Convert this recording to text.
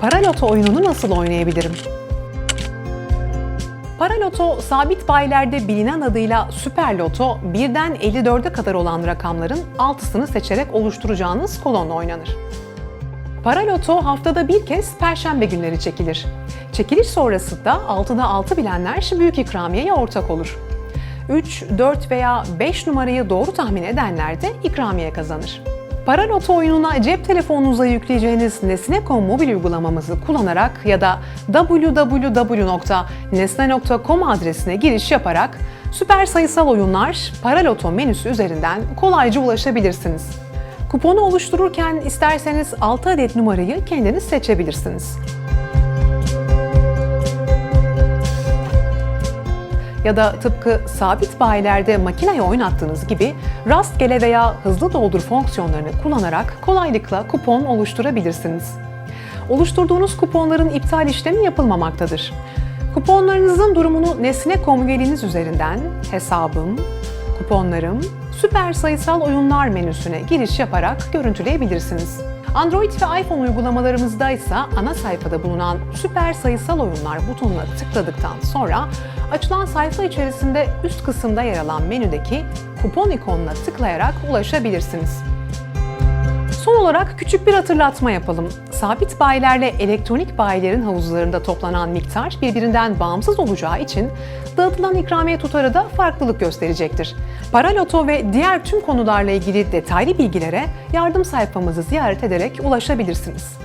Paraloto oyununu nasıl oynayabilirim? Paraloto, sabit bayilerde bilinen adıyla Süper Loto, birden 54'e kadar olan rakamların altısını seçerek oluşturacağınız kolonla oynanır. Paraloto haftada bir kez Perşembe günleri çekilir. Çekiliş sonrasında 6'da 6 bilenler büyük ikramiyeye ortak olur. 3, 4 veya 5 numarayı doğru tahmin edenler de ikramiye kazanır. Paraloto oyununa cep telefonunuza yükleyeceğiniz Nesne.com mobil uygulamamızı kullanarak ya da www.nesne.com adresine giriş yaparak süper sayısal oyunlar Paraloto menüsü üzerinden kolayca ulaşabilirsiniz. Kuponu oluştururken isterseniz 6 adet numarayı kendiniz seçebilirsiniz. Ya da tıpkı sabit bayilerde makineye oynattığınız gibi rastgele veya hızlı doldur fonksiyonlarını kullanarak kolaylıkla kupon oluşturabilirsiniz. Oluşturduğunuz kuponların iptal işlemi yapılmamaktadır. Kuponlarınızın durumunu Nesne.com üyeliğiniz üzerinden hesabım, kuponlarım, süper sayısal oyunlar menüsüne giriş yaparak görüntüleyebilirsiniz. Android ve iPhone uygulamalarımızda ise ana sayfada bulunan süper sayısal oyunlar butonuna tıkladıktan sonra açılan sayfa içerisinde üst kısımda yer alan menüdeki kupon ikonuna tıklayarak ulaşabilirsiniz. Son olarak küçük bir hatırlatma yapalım. Sabit bayilerle elektronik bayilerin havuzlarında toplanan miktar birbirinden bağımsız olacağı için dağıtılan ikramiye tutarı da farklılık gösterecektir. Paraloto ve diğer tüm konularla ilgili detaylı bilgilere yardım sayfamızı ziyaret ederek ulaşabilirsiniz.